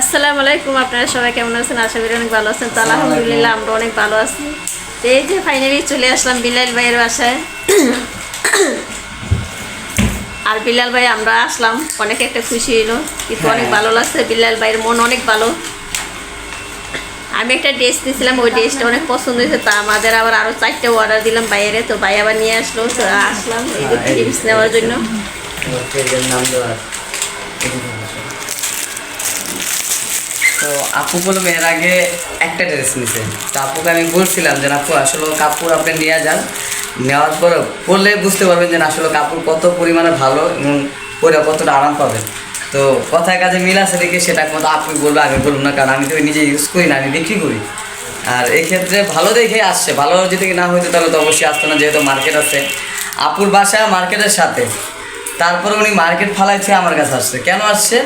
আসসালামু আলাইকুম আপনারা সবাই কেমন আছেন? আশা করি অনেক ভালো আছেন। তো আলহামদুলিল্লাহ আমরা অনেক ভালো আছি। এই যে ফাইনালি চলে আসলাম বিলাল ভাইয়ের বাসায়। আর বিলাল ভাই আমরা আসলাম। অনেক একটা খুশি হলো কিন্তু অনেক ভালো লাগছে। বিলাল ভাইয়ের মন অনেক ভালো। আমি একটা ড্রেস দিয়েছিলাম ওই ড্রেসটা অনেক পছন্দ হয়েছে। তা আমাদের আবার আরও চারটে অর্ডার দিলাম বাইরে। তো ভাই আবার নিয়ে আসলো তো আসলাম। এই হ্যাঁ, নেওয়ার জন্য। তো আপু বললাম এর আগে একটা ড্রেস নিছে। তো আপুকে আমি বলছিলাম যে, আপু, আসলে কাপড় আপনি নিয়ে যান। নেওয়ার পর পরলে বুঝতে পারবেন যে আসলে কাপড় কত পরিমাণে ভালো এবং পরে কতটা আরাম পাবেন। তো কথায় কাজে মিল আছে দেখে সেটা মতো আপনি বলব, আমি বলব না, কারণ আমি তো নিজে ইউজ করি না, আমি বিক্রি করি। আর এই ক্ষেত্রে ভালো দেখে আসছে, ভালো যদি না হইতো তাহলে তো অবশ্যই আসতো না, যেহেতু মার্কেট আছে। আপুর বাসা মার্কেটের সাথে। তারপরে উনি মার্কেট ফালাইছে আমার কাছে আসছে। কেন আসছে?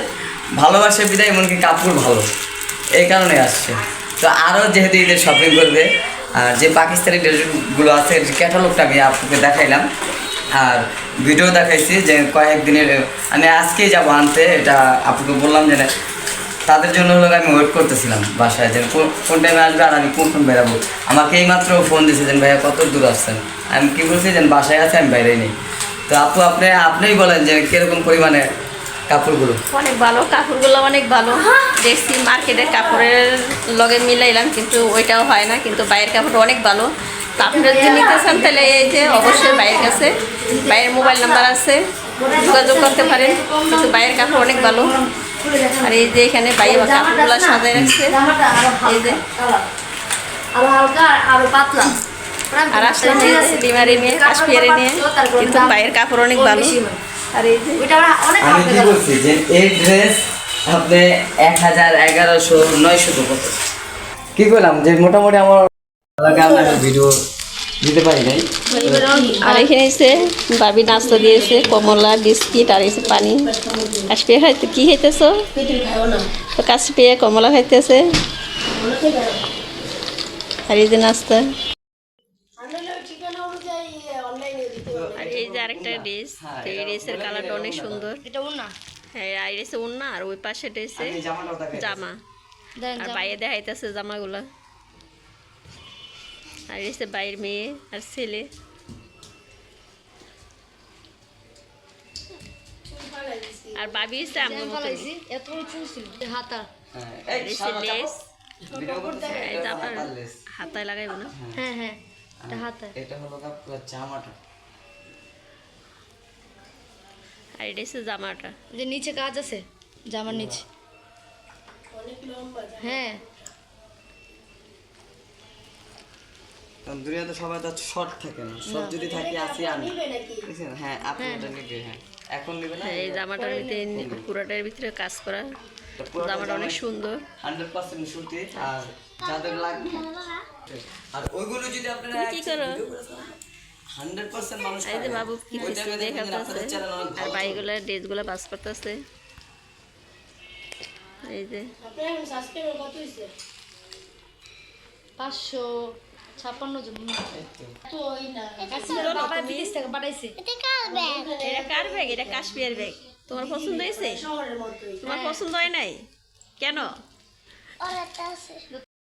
ভালোবাসে বিদায়, এমনকি কাপড় ভালো। এই কারণে আসছে। তো আরও যেহেতু ঈদের শপিং করবে, আর যে পাকিস্তানি ড্রেসগুলো আছে ক্যাটালগটা আমি আপনাকে দেখাইলাম, আর ভিডিও দেখাইছি যে কয়েকদিনের আমি আজকেই যাব আনতে, এটা আপনাকে বললাম যে তাদের জন্য হলো আমি ওয়েট করতেছিলাম বাসায়, যে কোন- কোন টাইমে আসবে আর আমি কখন বেরাবো। আমাকে এইমাত্র ফোন দিয়েছে যে, ভাইয়া, কত দূর আসছেন? আমি কি বলছি যে, বাসায় আছে, আমি বাইরে নেই। তো আপু, আপনি, আপনিই বলেন যে, কীরকম পরিমাণে কাপড়গুলো? অনেক ভালো, কাপড়গুলো অনেক ভালো। দেখছি মার্কেটের কাপড়ের লগে মিলাইলাম, কিন্তু ওইটাও হয় না, কিন্তু বাইরের কাপড় অনেক ভালো। তো আপনারা যদি নিতে চান তাহলে এই যে অবশ্যই বাইরের কাছে, বাইরের মোবাইল নাম্বার আছে, যোগাযোগ করতে পারেন। কিন্তু বাইরের কাপড় অনেক ভালো। আর এই যে এখানে বাইরে কাপড়গুলো সাজায় রাখছে, এই যে। আরও আসলাম নিয়ে, কাশ্মীরে নিয়ে, কিন্তু বাইরের কাপড় অনেক ভালো। আর এই যে ওইটা অনেক আমি কি বলছি যে এই ড্রেস আপনি এক হাজার এগারোশো নয়শো কত কি করলাম যে মোটামুটি আমার ভিডিও দিতে পারি নাই। আর এখানে এসে বাবি নাস্তা দিয়েছে কমলা বিস্কিট আর এসে পানি। কাশ্মীর খাইতে কি খাইতেছো? তো কমলা খাইতেছে। আর এই যে নাস্তা। আর এই যে আরেকটা ড্রেস এই ড্রেসের কালারটা অনেক সুন্দর। এটা না হ্যাঁ আর ওই পাশে ড্রেসে জামা। আর বাইরে দেখাইতেছে জামাগুলা। আর এসে বাইরের মেয়ে আর ছেলে। আর বাবি এসে আমার মতো এত ছিল। হাতা। হ্যাঁ, হাতার লেস। হাতায় লাগাইব না। হ্যাঁ হ্যাঁ। এটা হাতা এটা হলো জামাটা। আর এটা এসে জামাটা। যে নিচে কাজ আছে জামার নিচে। হ্যাঁ। কারণ দুনিয়াতে সবাই তো শর্ট থাকে না। শর্ট যদি থাকে আসি আমি। হ্যাঁ আপনি এটা নিবে হ্যাঁ। এখন নিবে না হ্যাঁ, এই জামাটার ভিতরে পুরাটার ভিতরে কাজ করা। জামাটা অনেক সুন্দর। হান্ড্রেড পার্সেন্ট সুতি আর যাদের লাগবে আর ওইগুলো যদি আপনারা কি করো? হান্ড্রেড পার্সেন্ট মানুষ এই যে বাবু কি দেখাতেছে আর ভালো বাইকগুলো ড্রেসগুলো পাস করতেছে। এই যে। পাঁচশো ছাপ্পান্ন জন। এই তো। বাবা বিদেশ থেকে পাঠাইছে। এটা কার ব্যাগ? এটা কাশ্মীর ব্যাগ? তোমার পছন্দ হয়েছে? তোমার পছন্দ হয় নাই? কেন?